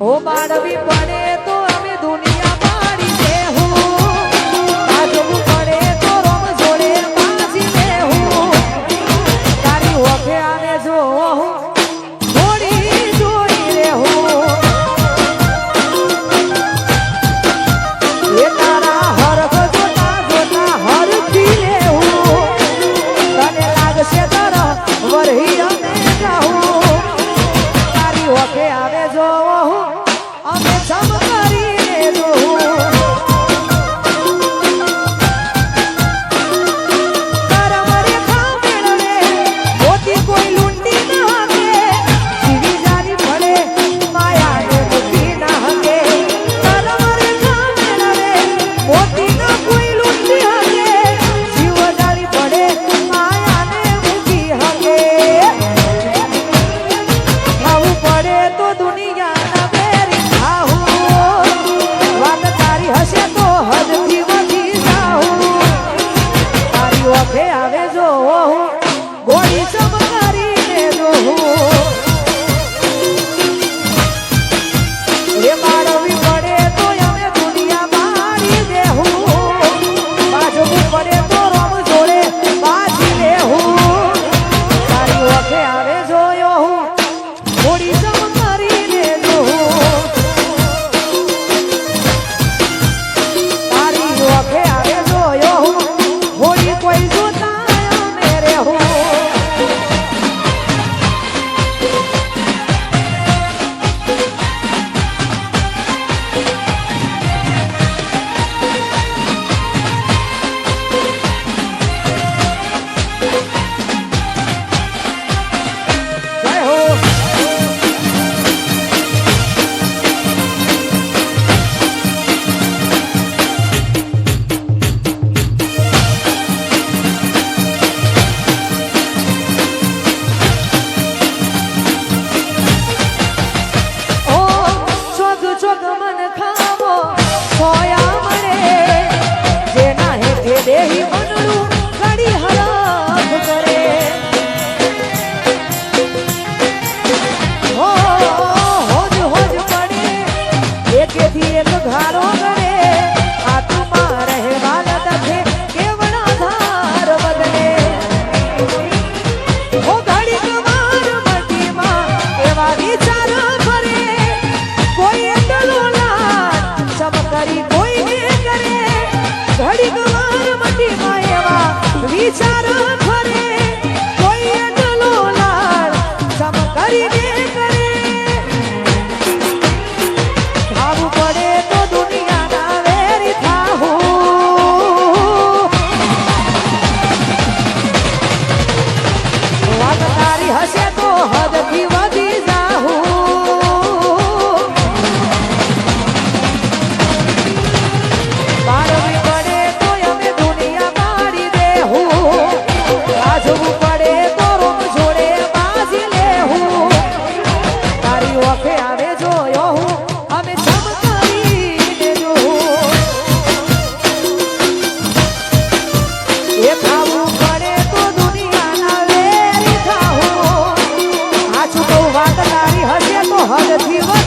ઓ માનવી પડે તો અમે દુનિયા દેહું. આજવું પડે તો જોડે બાજી દેહું. તારી હોકે આને જો 阶梯 તારી હશે negativo.